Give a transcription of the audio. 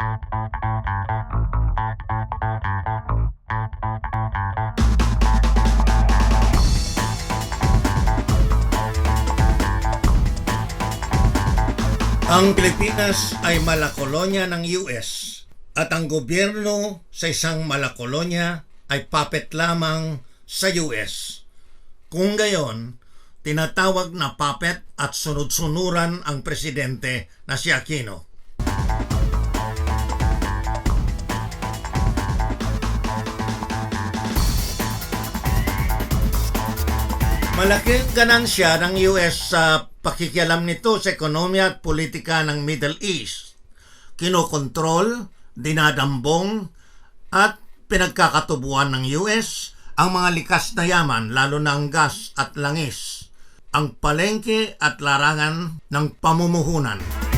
Ang Pilipinas ay malakolonya ng US at ang gobyerno sa isang malakolonya ay puppet lamang sa US. Kung gayon, tinatawag na puppet at sunod-sunuran ang presidente na si Aquino. Malaking ganansya ng US sa pakikialam nito sa ekonomiya at politika ng Middle East. Kinokontrol, dinadambong, at pinagkakatubuan ng US ang mga likas na yaman lalo na ang gas at langis, ang palengke at larangan ng pamumuhunan.